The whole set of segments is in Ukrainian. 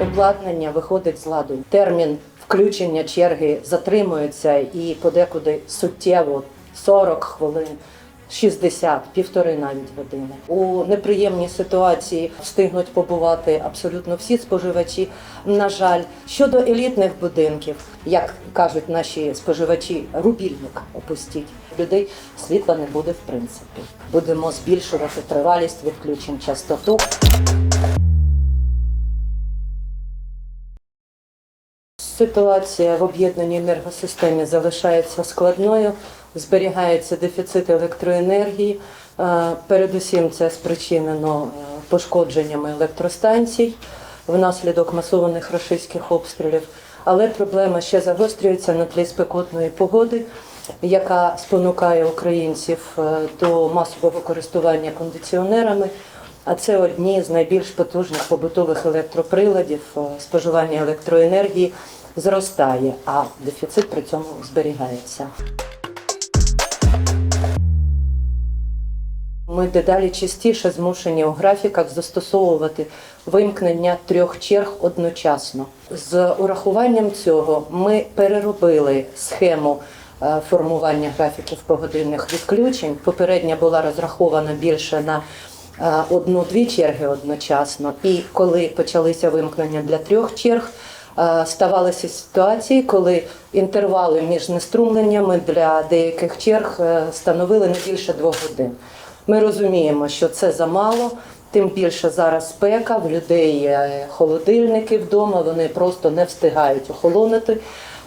обладнання виходить з ладу. Термін включення черги затримується і подекуди суттєво 40 хвилин. 60, півтори навіть години. У неприємній ситуації встигнуть побувати абсолютно всі споживачі. На жаль, щодо елітних будинків, як кажуть наші споживачі, рубільник опустіть. Людей світла не буде в принципі. Будемо збільшувати тривалість відключень, частоту. Ситуація в об'єднаній енергосистемі залишається складною, зберігається дефіцит електроенергії. Е, Передусім це спричинено е, пошкодженнями електростанцій внаслідок масованих рашистських обстрілів. Але проблема ще загострюється на тлі спекотної погоди, яка спонукає українців е, до масового користування кондиціонерами. А це одні з найбільш потужних побутових електроприладів. Споживання електроенергії зростає, а дефіцит при цьому зберігається. Ми дедалі частіше змушені у графіках застосовувати вимкнення трьох черг одночасно. З урахуванням цього ми переробили схему е, формування графіків погодинних відключень. Попередня була розрахована більше на е, одну-дві черги одночасно. І коли почалися вимкнення для трьох черг, ставалися ситуації, коли інтервали між неструмленнями для деяких черг е, становили не більше двох годин. Ми розуміємо, що це замало. Тим більше зараз спека, в людей е, холодильники вдома, вони просто не встигають охолонути.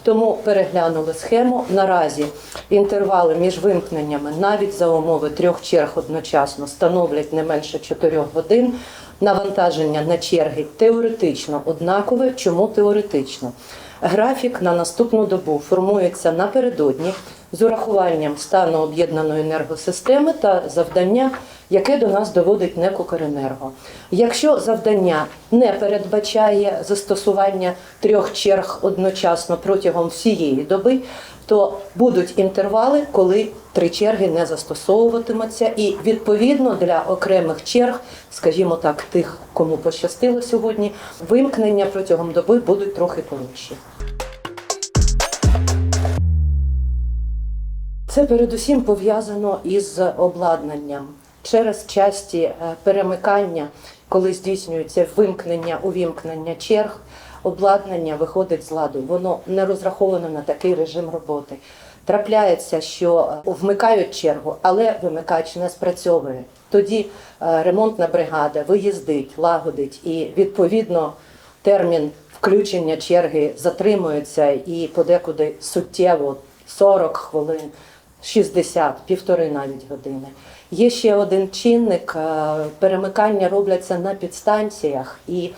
Тому переглянули схему. Наразі інтервали між вимкненнями навіть за умови трьох черг одночасно становлять не менше 4 годин. Навантаження на черги теоретично однакове. Чому теоретично? Графік на наступну добу формується напередодні з урахуванням стану об'єднаної енергосистеми та завдання, яке до нас доводить Некукренерго. Якщо завдання не передбачає застосування трьох черг одночасно протягом всієї доби, то будуть інтервали, коли три черги не застосовуватимуться, і відповідно для окремих черг, скажімо так, тих, кому пощастило сьогодні, вимкнення протягом доби будуть трохи коротші. Це передусім пов'язано із обладнанням. Через часті е, перемикання, коли здійснюється вимкнення, увімкнення черг, обладнання виходить з ладу. Воно не розраховано на такий режим роботи. Трапляється, що е, вмикають чергу, але вимикач не спрацьовує. Тоді е, ремонтна бригада виїздить, лагодить і відповідно термін включення черги затримується і подекуди суттєво 40 хвилин, 60, півтори навіть години. Є ще один чинник: е, перемикання робляться на підстанціях, і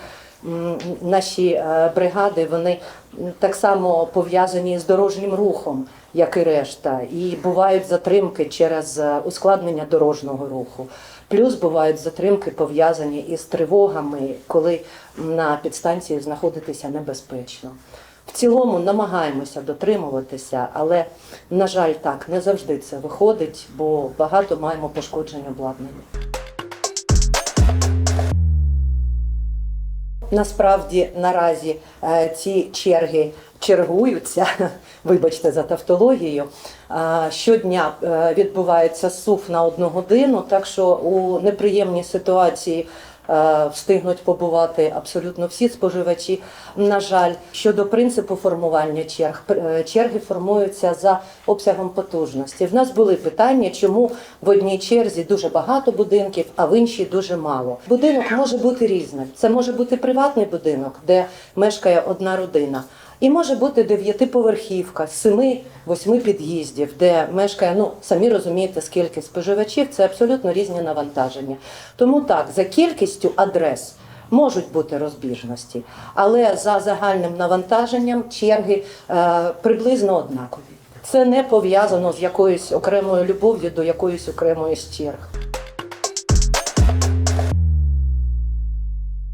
наші е, бригади вони так само пов'язані з дорожнім рухом, як і решта, і бувають затримки через е, ускладнення дорожнього руху. Плюс бувають затримки пов'язані із тривогами, коли на підстанції знаходитися небезпечно. В цілому намагаємося дотримуватися, але, на жаль, так не завжди це виходить, бо багато маємо пошкоджень обладнання. Насправді наразі е, ці черги чергуються, вибачте за тавтологію. Щодня е, відбувається сув на одну годину, так що у неприємній ситуації встигнуть побувати абсолютно всі споживачі. На жаль, щодо принципу формування черг, е, черги формуються за обсягом потужності. В нас були питання, чому в одній черзі дуже багато будинків, а в іншій дуже мало. Будинок може бути різним. Це може бути приватний будинок, де мешкає одна родина. І може бути дев'ятиповерхівка з семи-восьми під'їздів, де мешкає, ну самі розумієте, скільки споживачів, це абсолютно різні навантаження. Тому так, за кількістю адрес можуть бути розбіжності, але за загальним навантаженням черги е, приблизно однакові. Це не пов'язано з якоюсь окремою любов'ю до якоїсь окремої з черг.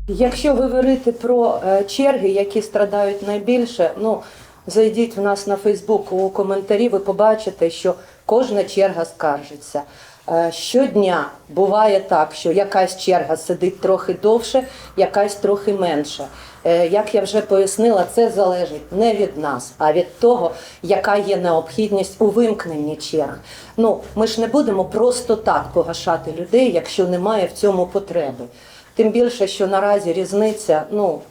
Якщо говорити про е, черги, які страдають найбільше, ну зайдіть в нас на Фейсбук у коментарі, ви побачите, що кожна черга скаржиться. Е, Щодня буває так, що якась черга сидить трохи довше, якась трохи менше. Е, Як я вже пояснила, це залежить не від нас, а від того, яка є необхідність у вимкненні черг. Ну, ми ж не будемо просто так погашати людей, якщо немає в цьому потреби. Тим більше, що наразі різниця ну,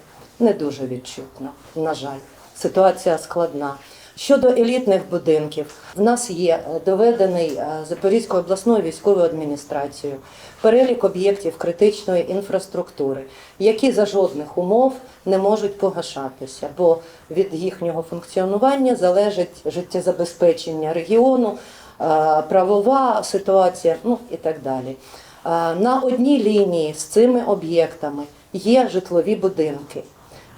не дуже відчутна, на жаль. Ситуація складна. Щодо елітних будинків, в нас є е, доведений е, Запорізькою обласною військовою адміністрацією перелік об'єктів критичної інфраструктури, які за жодних умов не можуть погашатися, бо від їхнього функціонування залежить життєзабезпечення регіону, е, правова ситуація, ну і так далі. Е, На одній лінії з цими об'єктами є житлові будинки.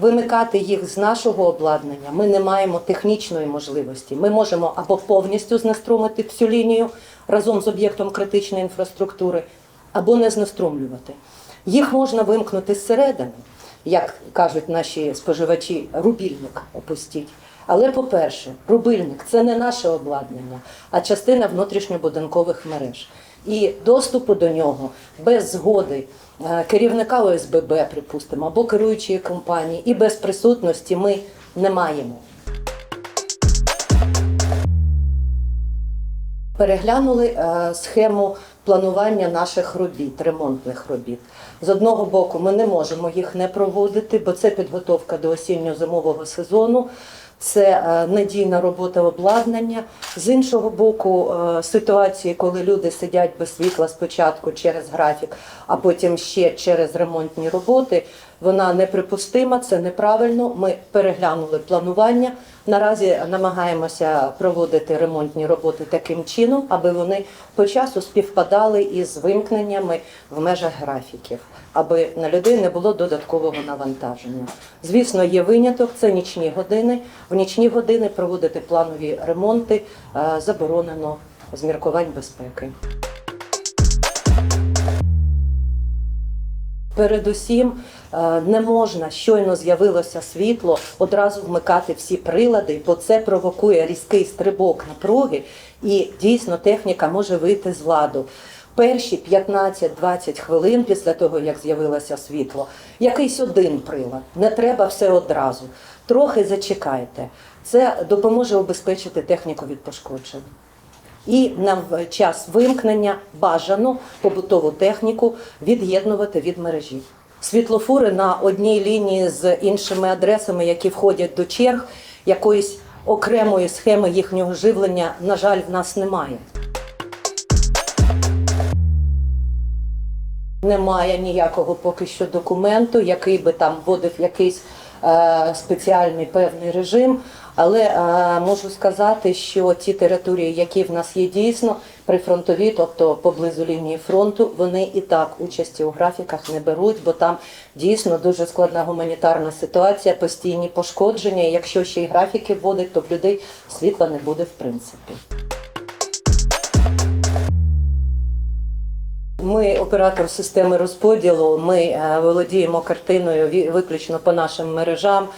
Вимикати їх з нашого обладнання ми не маємо технічної можливості. Ми можемо або повністю знеструмити всю лінію разом з об'єктом критичної інфраструктури, або не знеструмлювати. Їх можна вимкнути зсередини, як кажуть наші споживачі, рубільник опустіть. Але, по-перше, рубильник це не наше обладнання, а частина внутрішньобудинкових мереж. І доступу до нього без згоди е, керівника ОСББ, припустимо, або керуючої компанії, і без присутності ми не маємо. Переглянули е, схему планування наших робіт, ремонтних робіт. З одного боку, ми не можемо їх не проводити, бо це підготовка до осінньо-зимового сезону, це е, надійна робота обладнання. З іншого боку, е, ситуації, коли люди сидять без світла спочатку через графік, а потім ще через ремонтні роботи, вона неприпустима, це неправильно. Ми переглянули планування. Наразі намагаємося проводити ремонтні роботи таким чином, аби вони по часу співпадали із вимкненнями в межах графіків, аби на людей не було додаткового навантаження. Звісно, є виняток, це нічні години. В нічні години проводити планові ремонти е, заборонено з міркувань безпеки. Передусім е, не можна щойно з'явилося світло, одразу вмикати всі прилади, бо це провокує різкий стрибок напруги, і дійсно техніка може вийти з ладу. Перші 15-20 хвилин після того, як з'явилося світло, якийсь один прилад. Не треба все одразу. Трохи зачекайте. Це допоможе обезпечити техніку від пошкоджень. І на час вимкнення бажано побутову техніку від'єднувати від мережі. Світлофури на одній лінії з іншими адресами, які входять до черг, якоїсь окремої схеми їхнього живлення, на жаль, в нас немає. Немає ніякого поки що документу, який би там вводив якийсь е, спеціальний певний режим. Але е, можу сказати, що ті території, які в нас є дійсно прифронтові, тобто поблизу лінії фронту, вони і так участі у графіках не беруть, бо там дійсно дуже складна гуманітарна ситуація, постійні пошкодження. І якщо ще й графіки вводить, то в людей світла не буде в принципі. Ми оператор системи розподілу. Ми е, володіємо картиною виключно по нашим мережам.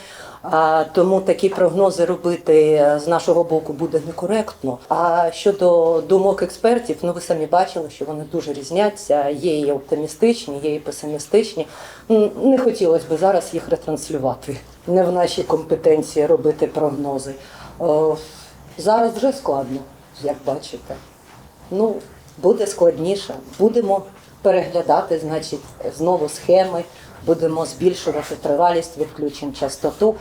Тому такі прогнози робити е, з нашого боку буде некоректно. А щодо думок експертів, ну ви самі бачили, що вони дуже різняться. Є і оптимістичні, є і песимістичні. Не хотілося б зараз їх ретранслювати. Не в нашій компетенції робити прогнози. Зараз вже складно, як бачите. Ну, буде складніше. Будемо переглядати, значить, знову схеми, будемо збільшувати тривалість відключень, частоту.